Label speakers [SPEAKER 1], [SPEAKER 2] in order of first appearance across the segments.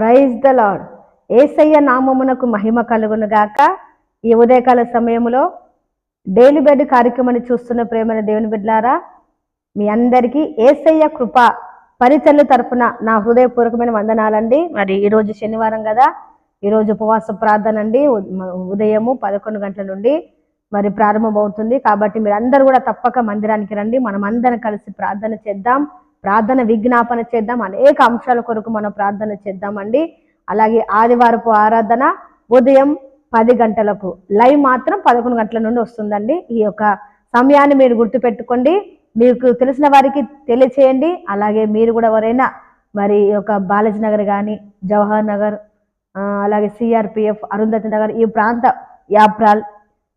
[SPEAKER 1] Praise the lord ఏసయ్య నామమునకు మహిమ కలుగునుగాక ఈ ఉదయకాల సమయంలో డైలీ బెడ్ కార్యక్రమాన్ని చూస్తున్న ప్రేమైన దేవుని బిడ్లారా మీ అందరికీ ఏసయ్య కృప పరిచర్ల తరఫున నా హృదయపూర్వకమైన వందనాలండి. మరి ఈరోజు శనివారం కదా ఈరోజు ఉపవాస ప్రార్థన అండి. ఉదయము పదకొండు గంటల నుండి మరి ప్రారంభమవుతుంది. కాబట్టి మీరు అందరూ కూడా తప్పక మందిరానికి రండి. మనం అందరం కలిసి ప్రార్థన చేద్దాం. ప్రార్థన విజ్ఞాపన చేద్దాం. అనేక అంశాల కొరకు మనం ప్రార్థన చేద్దామండి. అలాగే ఆదివారపు ఆరాధన ఉదయం పది గంటలకు లైవ్ మాత్రం పదకొండు గంటల నుండి వస్తుందండి. ఈ యొక్క సమయాన్ని మీరు గుర్తుపెట్టుకోండి. మీకు తెలిసిన వారికి తెలియచేయండి. అలాగే మీరు కూడా ఎవరైనా మరి ఈ యొక్క బాలాజీ నగర్ కానీ జవహర్ నగర్ అలాగే సిఆర్పిఎఫ్ అరుంధతి నగర్ ఈ ప్రాంత యాప్రాల్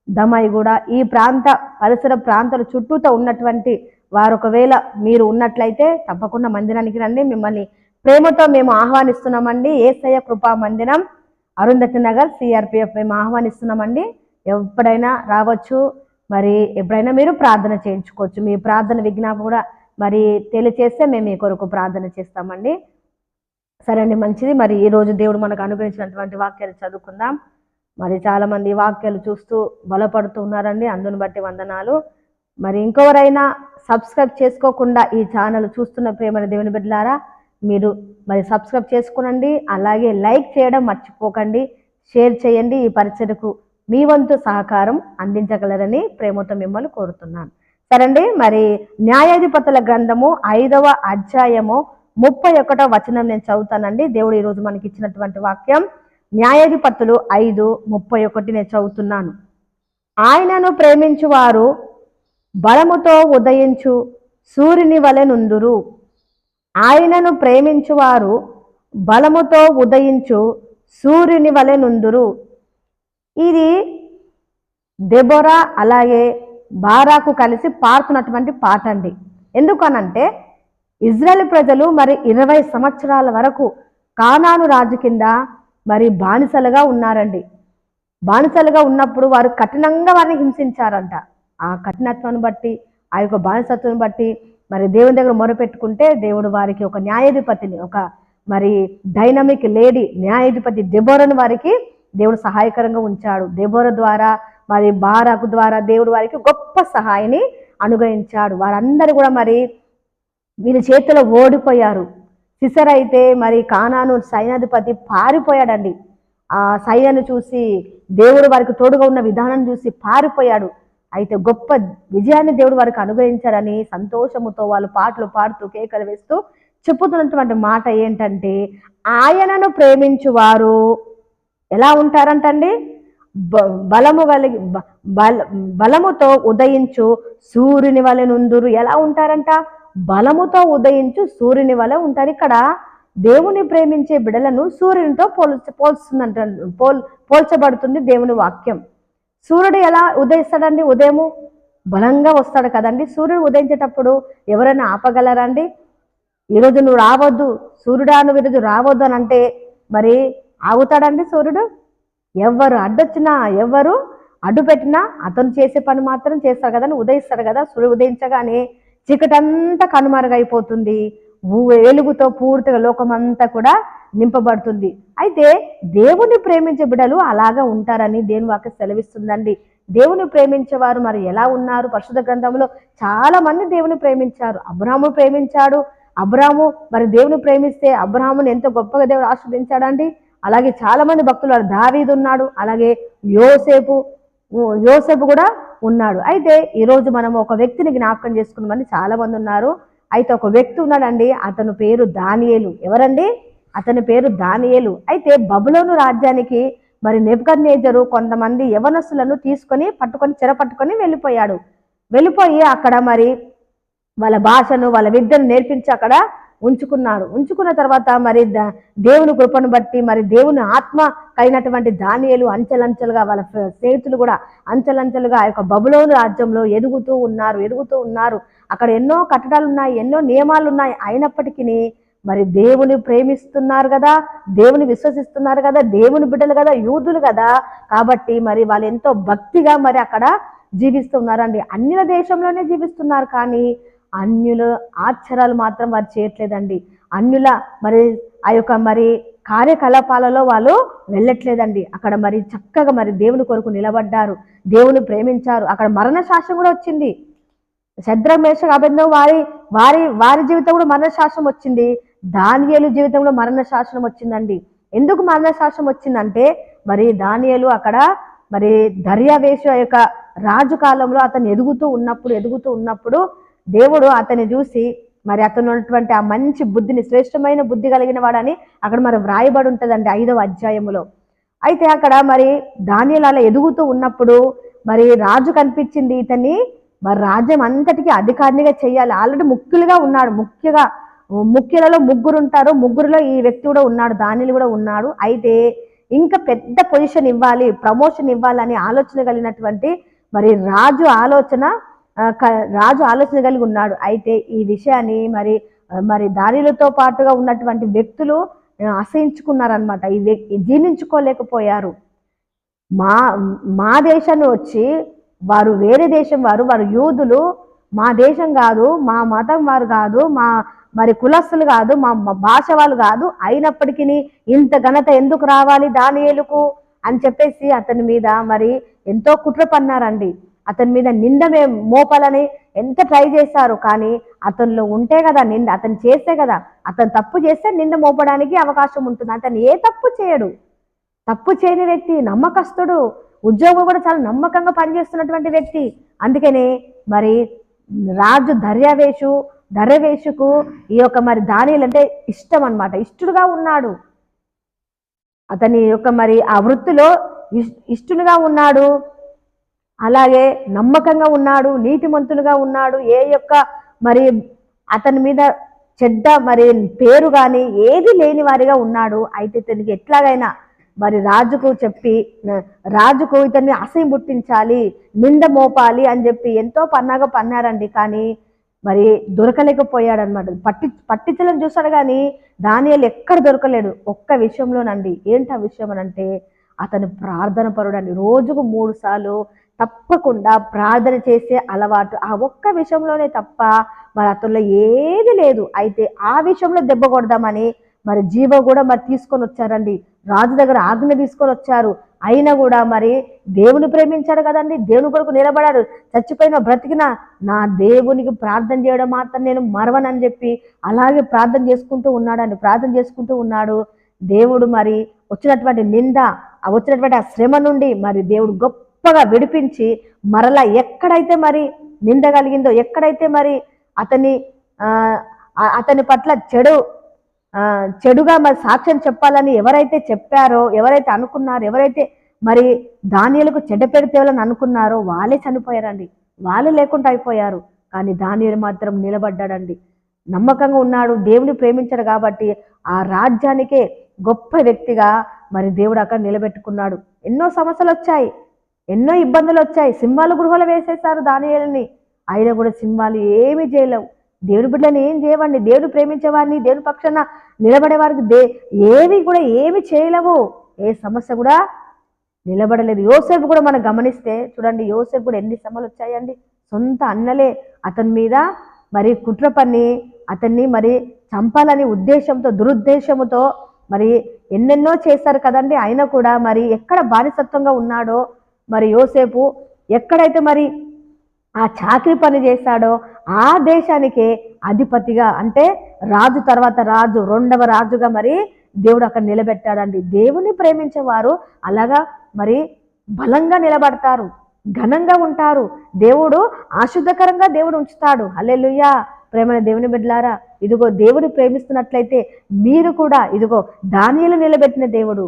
[SPEAKER 1] దమాయిగూడ ఈ ప్రాంత పరిసర ప్రాంతాల చుట్టూతో ఉన్నటువంటి వారు ఒకవేళ మీరు ఉన్నట్లయితే తప్పకుండా మందిరానికి రండి. మిమ్మల్ని ప్రేమతో మేము ఆహ్వానిస్తున్నామండి. ఏసయ్య కృపా మందిరం అరుంధతి నగర్ సిఆర్పిఎఫ్ మేము ఆహ్వానిస్తున్నామండి. ఎప్పుడైనా రావచ్చు. మరి ఎప్పుడైనా మీరు ప్రార్థన చేయించుకోవచ్చు. మీ ప్రార్థన విజ్ఞాపం కూడా మరి తెలియచేస్తే మేము మీ కొరకు ప్రార్థన చేస్తామండి. సరే అండి మంచిది. మరి ఈ రోజు దేవుడు మనకు అనుగ్రహించినటువంటి వాక్యాలు చదువుకుందాం. మరి చాలామంది వాక్యాలు చూస్తూ బలపడుతూ ఉన్నారండి. అందుని బట్టి వందనాలు. మరి ఇంకెవరైనా సబ్స్క్రైబ్ చేసుకోకుండా ఈ ఛానల్ చూస్తున్న ప్రేమైన దేవుని బిడ్డలారా మీరు మరి సబ్స్క్రైబ్ చేసుకోనండి అలాగే లైక్ చేయడం మర్చిపోకండి షేర్ చేయండి ఈ పరిచయకు మీ వంతు సహకారం అందించగలరని ప్రేమతో మిమ్మల్ని కోరుతున్నాను. సరండి మరి న్యాయాధిపతుల గ్రంథము ఐదవ అధ్యాయము ముప్పై ఒకటో వచనం నేను చదువుతానండి. దేవుడు ఈరోజు మనకి ఇచ్చినటువంటి వాక్యం న్యాయాధిపతులు ఐదు ముప్పై ఒకటి నేను చదువుతున్నాను. ఆయనను ప్రేమించువారు బలముతో ఉదయించు సూర్యుని వలె నుందురు. ఆయనను ప్రేమించువారు బలముతో ఉదయించు సూర్యుని వలె నుందురు. ఇది దెబొరా అలాగే బారాకు కలిసి పాడుతున్నటువంటి పాట అండి ఎందుకనంటే ఇజ్రాయెల్ ప్రజలు మరి ఇరవై సంవత్సరాల వరకు కానాను రాజు కింద మరి బానిసలుగా ఉన్నారండి. బానిసలుగా ఉన్నప్పుడు వారు కఠినంగా వారిని హింసించారంట. ఆ కఠినత్వాన్ని బట్టి ఆ యొక్క బానిసత్వాన్ని బట్టి మరి దేవుని దగ్గర మొరపెట్టుకుంటే దేవుడు వారికి ఒక న్యాయాధిపతిని ఒక మరి డైనమిక్ లేడీ న్యాయాధిపతి దెబోరను వారికి దేవుడు సహాయకరంగా ఉంచాడు. దెబోర ద్వారా మరి బారాకు ద్వారా దేవుడు వారికి గొప్ప సహాయాన్ని అనుగ్రహించాడు. వారందరూ కూడా మరి వీరి చేతిలో ఓడిపోయారు. సిసర్ అయితే మరి కానాను సైన్యాధిపతి పారిపోయాడండి. ఆ సైన్యాన్ని చూసి దేవుడు వారికి తోడుగా ఉన్న విధానం చూసి పారిపోయాడు. అయితే గొప్ప విజయాన్ని దేవుడు వారికి అనుగ్రహించారని సంతోషముతో వాళ్ళు పాటలు పాడుతూ కేకలు వేస్తూ చెప్పుతున్నటువంటి మాట ఏంటంటే ఆయనను ప్రేమించువారు ఎలా ఉంటారంటండి? బ- బలము కలిగి బల బలముతో ఉదయించు సూర్యుని వలె నుందురు ఎలా ఉంటారంట? బలముతో ఉదయించు సూర్యుని వలె ఉంటారు. ఇక్కడ దేవుని ప్రేమించే బిడలను సూర్యునితో పోల్చ పోల్చుతుందంట పోల్ పోల్చబడుతుంది దేవుని వాక్యం. సూర్యుడు ఎలా ఉదయిస్తాడండి? ఉదయము బలంగా వస్తాడు కదండి. సూర్యుడు ఉదయించేటప్పుడు ఎవరైనా ఆపగలరండి? ఈరోజు నువ్వు రావద్దు సూర్యుడా నువ్వు ఈరోజు రావద్దు అని అంటే మరి ఆగుతాడండి సూర్యుడు? ఎవరు అడ్డొచ్చినా ఎవరు అడ్డు పెట్టినా అతను చేసే పని మాత్రం చేస్తాడు కదా ఉదయిస్తాడు కదా సూర్యుడు ఉదయించగానే చీకటంతా కనుమరుగైపోతుంది. వెలుగుతో పూర్తిగా లోకమంతా కూడా నింపబడుతుంది. అయితే దేవుని ప్రేమించే బిడ్డలు అలాగా ఉంటారని దేని వాక్య సెలవిస్తుందండి. దేవుని ప్రేమించేవారు మరి ఎలా ఉన్నారు? పరిశుద్ధ గ్రంథంలో చాలా మంది దేవుని ప్రేమించారు. అబ్రాహ్ము ప్రేమించాడు. అబ్రాహ్ము మరి దేవుని ప్రేమిస్తే అబ్రాహ్ముని ఎంతో గొప్పగా దేవుడు ఆస్వాదించాడండి అలాగే చాలా మంది భక్తులు దావీదు ఉన్నాడు. అలాగే యోసేపు యోసేపు కూడా ఉన్నాడు. అయితే ఈరోజు మనం ఒక వ్యక్తిని జ్ఞాపకం చేసుకున్నామని చాలా మంది ఉన్నారు. అయితే ఒక వ్యక్తి ఉన్నాడండి అతని పేరు దానియేలు. ఎవరండి? అతని పేరు దానియేలు. అయితే బబులోను రాజ్యానికి మరి నెబుకద్నేజరు కొంతమంది యవనస్సులను తీసుకొని పట్టుకొని చెరపట్టుకొని వెళ్ళిపోయాడు. వెళ్ళిపోయి అక్కడ మరి వాళ్ళ భాషను వాళ్ళ విద్యను నేర్పించి అక్కడ ఉంచుకున్నాడు ఉంచుకున్న తర్వాత మరి ద- దేవుని కృపను బట్టి మరి దేవుని ఆత్మ కలిగినటువంటి దానియలు అంచెలంచెలుగా వాళ్ళ స్నేహితులు కూడా అంచెలంచెలుగా ఆ యొక్క బబులోని రాజ్యంలో ఎదుగుతూ ఉన్నారు ఎదుగుతూ ఉన్నారు. అక్కడ ఎన్నో కట్టడాలు ఉన్నాయి ఎన్నో నియమాలు ఉన్నాయి అయినప్పటికీ మరి దేవుని ప్రేమిస్తున్నారు కదా దేవుని విశ్వసిస్తున్నారు కదా దేవుని బిడ్డలు కదా యూదులు కదా. కాబట్టి మరి వాళ్ళు ఎంతో భక్తిగా మరి అక్కడ జీవిస్తున్నారండి అన్యుల దేశంలోనే జీవిస్తున్నారు కానీ అన్యుల ఆచారాలు మాత్రం వారు చేయట్లేదండి. అన్యుల మరి ఆ యొక్క మరి కార్యకలాపాలలో వాళ్ళు వెళ్ళట్లేదండి. అక్కడ మరి చక్కగా మరి దేవుని కొరకు నిలబడ్డారు. దేవుని ప్రేమించారు. అక్కడ మరణ శాస్త్రం కూడా వచ్చింది. శద్రమేష అభిందం వారి వారి వారి జీవితం కూడా మరణ శాస్త్రం వచ్చింది. దానియేలు జీవితంలో మరణ శాస్త్రం వచ్చిందండి. ఎందుకు మరణ శాస్త్రం వచ్చిందంటే మరి దానియేలు అక్కడ మరి దర్యావేశ యొక్క రాజు కాలంలో అతను ఎదుగుతూ ఉన్నప్పుడు ఎదుగుతూ ఉన్నప్పుడు దేవుడు అతన్ని చూసి మరి అతను ఉన్నటువంటి ఆ మంచి బుద్ధిని శ్రేష్టమైన బుద్ధి కలిగిన వాడని అక్కడ మరి వ్రాయబడి ఉంటుందండి ఐదవ అధ్యాయములో. అయితే అక్కడ మరి ధాన్యాలు అలా ఎదుగుతూ ఉన్నప్పుడు మరి రాజు కనిపించింది ఇతన్ని. మరి రాజ్యం అంతటికి అధికారినిగా చేయాలి. ఆల్రెడీ ముఖ్యులుగా ఉన్నాడు. ముఖ్యగా ముఖ్యులలో ముగ్గురు ఉంటారు. ముగ్గురులో ఈ వ్యక్తి కూడా ఉన్నాడు. దానిలు కూడా ఉన్నాడు. అయితే ఇంకా పెద్ద పొజిషన్ ఇవ్వాలి ప్రమోషన్ ఇవ్వాలని ఆలోచన కలిగినటువంటి మరి రాజు ఆలోచన రాజు ఆలోచన కలిగి ఉన్నాడు. అయితే ఈ విషయాన్ని మరి మరి దానిలతో పాటుగా ఉన్నటువంటి వ్యక్తులు అసహించుకున్నారనమాట ఈ వ్యక్తి జీర్ణించుకోలేకపోయారు. మా మా దేశాన్ని వచ్చి వారు వేరే దేశం వారు వారు యూదులు. మా దేశం కాదు మా మతం వారు కాదు మా మరి కులస్తులు కాదు మా మా భాష వాళ్ళు కాదు. అయినప్పటికీ ఇంత ఘనత ఎందుకు రావాలి దానియేలుకు అని చెప్పేసి అతని మీద మరి ఎంతో కుట్ర పన్నారండి. అతని మీద నిందమే మోపాలని ఎంత ట్రై చేశారు కానీ అతనిలో ఉంటే కదా నింద అతను చేస్తే కదా అతను తప్పు చేస్తే నింద మోపడానికి అవకాశం ఉంటుంది. అతను ఏ తప్పు చేయడు. తప్పు చేయని వ్యక్తి నమ్మకస్తుడు. ఉద్యోగం కూడా చాలా నమ్మకంగా పనిచేస్తున్నటువంటి వ్యక్తి. అందుకనే మరి రాజు దర్యావేషు దర్యవేషుకు ఈ యొక్క మరి దానిలు అంటే ఇష్టం అన్నమాట. ఇష్టడుగా ఉన్నాడు. అతని యొక్క మరి ఆ వృత్తిలో ఇష్- ఇష్టలుగా ఉన్నాడు. అలాగే నమ్మకంగా ఉన్నాడు నీతిమంతులుగా ఉన్నాడు ఏ యొక్క మరి అతని మీద చెడ్డ మరి పేరు కానీ ఏది లేని వారిగా ఉన్నాడు. అయితే ఇతనికి ఎట్లాగైనా మరి రాజుకు చెప్పి రాజుకు ఇతన్ని అసహ్యం పుట్టించాలి నింద మోపాలి అని చెప్పి ఎంతో పన్నాగా పన్నారండి. కానీ మరి దొరకలేకపోయాడు అనమాట పట్టి పట్టించలను చూశాడు కానీ దానియాలు ఎక్కడ దొరకలేడు. ఒక్క విషయంలోనండి. ఏంటి ఆ విషయం అని అంటే అతను ప్రార్థన పరుడండి. రోజుకు మూడు సార్లు తప్పకుండా ప్రార్థన చేసే అలవాటు. ఆ ఒక్క విషయంలోనే తప్ప మరి అతనిలో ఏది లేదు. అయితే ఆ విషయంలో దెబ్బ కొడదామని మరి జీవ కూడా మరి తీసుకొని వచ్చారండి. రాజు దగ్గర ఆజ్ఞ తీసుకొని వచ్చారు. అయినా కూడా మరి దేవుని ప్రేమించాడు కదండి. దేవుని కొరకు నిలబడారు. చచ్చిపోయిన బ్రతికిన నా దేవునికి ప్రార్థన చేయడం మాత్రం నేను మరవనని చెప్పి అలాగే ప్రార్థన చేసుకుంటూ ఉన్నాడండి. ప్రార్థన చేసుకుంటూ ఉన్నాడు. దేవుడు మరి వచ్చినటువంటి నింద ఆ వచ్చినటువంటి ఆ శ్రమ నుండి మరి దేవుడు గొప్ప గొప్పగా విడిపించి మరలా ఎక్కడైతే మరి నింద కలిగిందో ఎక్కడైతే మరి అతని అతని పట్ల చెడు చెడుగా మరి సాక్ష్యం చెప్పాలని ఎవరైతే చెప్పారో ఎవరైతే అనుకున్నారో ఎవరైతే మరి ధాన్యాలకు చెడ్డ పేరు తేవాలని అనుకున్నారో వాళ్ళే చనిపోయారండి. వాళ్ళు లేకుండా అయిపోయారు. కానీ దానియులు మాత్రం నిలబడ్డాడండి. నమ్మకంగా ఉన్నాడు. దేవుని ప్రేమించాడు కాబట్టి ఆ రాజ్యానికే గొప్ప వ్యక్తిగా మరి దేవుడు అక్కడ నిలబెట్టుకున్నాడు. ఎన్నో సమస్యలు వచ్చాయి. ఎన్నో ఇబ్బందులు వచ్చాయి. సింహాలు గృహలు వేసేశారు దానియేలుని. అయినా కూడా సింహాలు ఏమీ చేయలేవు. దేవుడి బిడ్డని ఏం చేయవండి దేవుడు ప్రేమించేవాడిని దేవుని పక్షాన నిలబడే వారికి దే ఏవి కూడా ఏమి చేయలేవు. ఏ సమస్య కూడా నిలబడలేదు. యోసేపు కూడా మనం గమనిస్తే చూడండి యోసేపు కూడా ఎన్ని శ్రమలు వచ్చాయండి. సొంత అన్నలే అతని మీద మరి కుట్ర పని అతన్ని మరి చంపాలని ఉద్దేశంతో దురుద్దేశంతో మరి ఎన్నెన్నో చేశారు కదండి. ఆయన కూడా మరి ఎక్కడ బానిసత్వంగా ఉన్నాడో మరి యోసేపు ఎక్కడైతే మరి ఆ చాకరీ పని చేశాడో ఆ దేశానికే అధిపతిగా అంటే రాజు తర్వాత రాజు రెండవ రాజుగా మరి దేవుడు అక్కడ నిలబెట్టాడండి. దేవుని ప్రేమించేవారు అలాగా మరి బలంగా నిలబడతారు ఘనంగా ఉంటారు. దేవుడు ఆశుద్ధకరంగా దేవుడు ఉంచుతాడు. అల్లెలుయ్యా ప్రేమైన దేవుని బిడ్డలారా ఇదిగో దేవుడు ప్రేమిస్తున్నట్లయితే మీరు కూడా ఇదిగో దానియలు నిలబెట్టిన దేవుడు.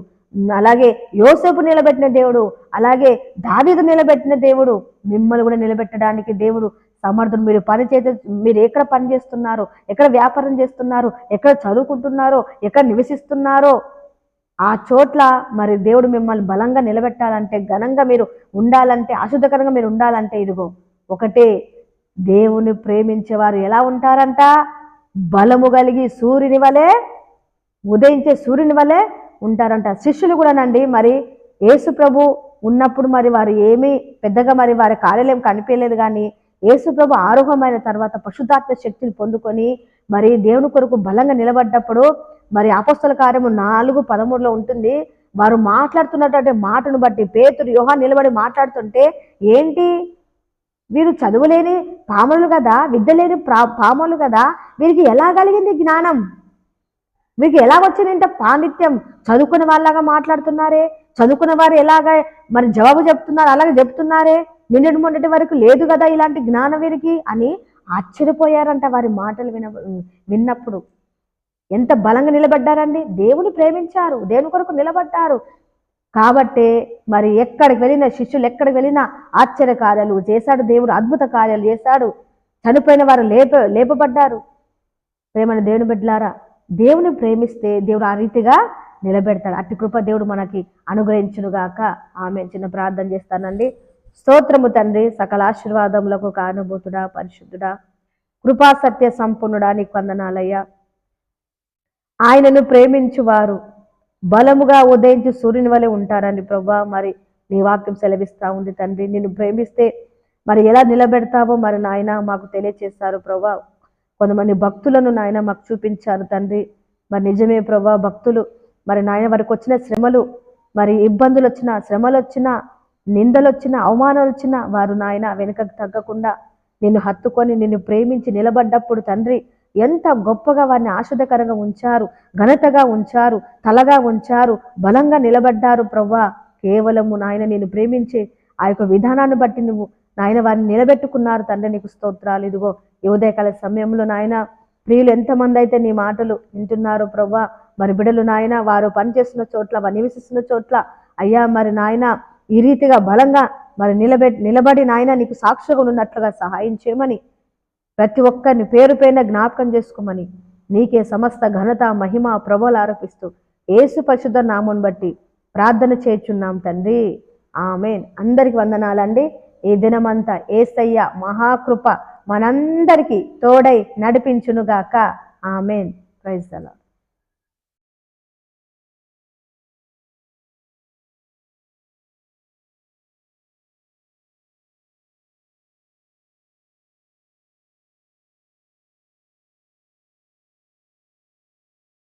[SPEAKER 1] అలాగే యోసేపు నిలబెట్టిన దేవుడు అలాగే దావీదు నిలబెట్టిన దేవుడు మిమ్మల్ని కూడా నిలబెట్టడానికి దేవుడు సమర్థుడు. మీరు పని చేసే మీరు ఎక్కడ పని చేస్తున్నారు ఎక్కడ వ్యాపారం చేస్తున్నారు ఎక్కడ చదువుకుంటున్నారో ఎక్కడ నివసిస్తున్నారో ఆ చోట్ల మరి దేవుడు మిమ్మల్ని బలంగా నిలబెట్టాలంటే ఘనంగా మీరు ఉండాలంటే అశుద్ధకరంగా మీరు ఉండాలంటే ఇదిగో ఒకటే దేవుని ప్రేమించేవారు ఎలా ఉంటారంట? బలము కలిగి సూర్యుని వలె ఉదయించే సూర్యుని వలె ఉంటారంట. శిష్యులు కూడానండి మరి యేసు ప్రభు ఉన్నప్పుడు మరి వారు ఏమీ పెద్దగా మరి వారి కార్యాలయం కనిపించలేదు కానీ యేసుప్రభు ఆరోగ్యమైన ఆరోహమైన తర్వాత పశుధాత్మ శక్తిని పొందుకొని మరి దేవుని కొరకు బలంగా నిలబడ్డప్పుడు మరి అపస్తుల కార్యము నాలుగు పదమూడులో ఉంటుంది. వారు మాట్లాడుతున్నటువంటి మాటను బట్టి పేతురు యోహా నిలబడి మాట్లాడుతుంటే ఏంటి? వీరు చదువులేని పాములు కదా విద్య లేని ప్రా- పాములు కదా వీరికి ఎలా కలిగింది జ్ఞానం? మీకు ఎలా వచ్చిందంటే పాండిత్యం? చదువుకున్న వాళ్ళగా మాట్లాడుతున్నారే? చదువుకున్న వారు ఎలాగ మరి జవాబు చెప్తున్నారు? అలాగే చెప్తున్నారే? నిన్నటి మొన్నటి వరకు లేదు కదా ఇలాంటి జ్ఞానం వీరికి అని ఆశ్చర్యపోయారంట వారి మాటలు విన విన్నప్పుడు. ఎంత బలంగా నిలబడ్డారండి? దేవుని ప్రేమించారు. దేవుని కొరకు నిలబడ్డారు. కాబట్టే మరి ఎక్కడికి వెళ్ళిన శిష్యులు ఎక్కడికి వెళ్ళినా ఆశ్చర్య కార్యాలు చేశాడు. దేవుడు అద్భుత కార్యాలు చేశాడు. చనిపోయిన వారు లేప లేపబడ్డారు. ప్రేమను దేవుని బిడ్డలారా దేవుని ప్రేమిస్తే దేవుడు ఆ రీతిగా నిలబెడతాడు. అట్టి కృప దేవుడు మనకి అనుగ్రహించునుగాక. ఆమె చిన్న ప్రార్థన చేస్తానండి. స్తోత్రము తండ్రి సకల ఆశీర్వాదములకు కానుభూతుడా పరిశుద్ధుడా. కృపా సత్య సంపన్నుడా నీకు వందనాలయ్యా. ఆయనను ప్రేమించువారు బలముగా ఉదయించి సూర్యుని వలె ఉంటారని ప్రభా. మరి నీ వాక్యం సెలవిస్తూ ఉంది తండ్రి. నిన్ను ప్రేమిస్తే మరి ఎలా నిలబెడతావో మరి నాయన మాకు తెలియచేస్తారు ప్రభా. కొంతమంది భక్తులను నాయన మాకు చూపించారు తండ్రి. మరి నిజమే ప్రభా భక్తులు. మరి నాయన వారికి వచ్చిన శ్రమలు మరి ఇబ్బందులు వచ్చిన శ్రమలు వచ్చిన నిందలు వచ్చినా అవమానాలు వచ్చిన వారు నాయన వెనుకకు తగ్గకుండా నిన్ను హత్తుకొని నిన్ను ప్రేమించి నిలబడ్డప్పుడు తండ్రి ఎంత గొప్పగా వారిని ఆశ్రదకరంగా ఉంచారు ఘనతగా ఉంచారు తలగా ఉంచారు బలంగా నిలబడ్డారు ప్రవ్వా కేవలము నాయన నేను ప్రేమించే ఆ యొక్క విధానాన్ని బట్టి నువ్వు నాయన వారిని నిలబెట్టుకున్నారు. తండ్రి నీకు స్తోత్రాలు. ఇదిగో యువదయకాల సమయంలో నాయన ప్రియులు ఎంతమంది అయితే నీ మాటలు వింటున్నారు ప్రవ్వా మరి బిడలు నాయన వారు పనిచేస్తున్న చోట్ల వారు నివసిస్తున్న చోట్ల అయ్యా మరి నాయన ఈ రీతిగా బలంగా మరి నిలబె నిలబడి నాయన నీకు సాక్షిగా ఉన్నట్లుగా సహాయం చేయమని ప్రతి ఒక్కరిని పేరు పైన జ్ఞాపకం చేసుకోమని నీకే సమస్త ఘనత మహిమ ప్రభువులు ఆరోపిస్తూ ఏసు పరిశుద్ధ నామం బట్టి ప్రార్థన చేర్చున్నాం తండ్రి. ఆమెన్. అందరికి వందనాలండి. ఈ దినమంతా ఏసయ్య మహాకృప మనందరికీ తోడై నడిపించునుగాక. ఆమెన్. ప్రైజ్ దలా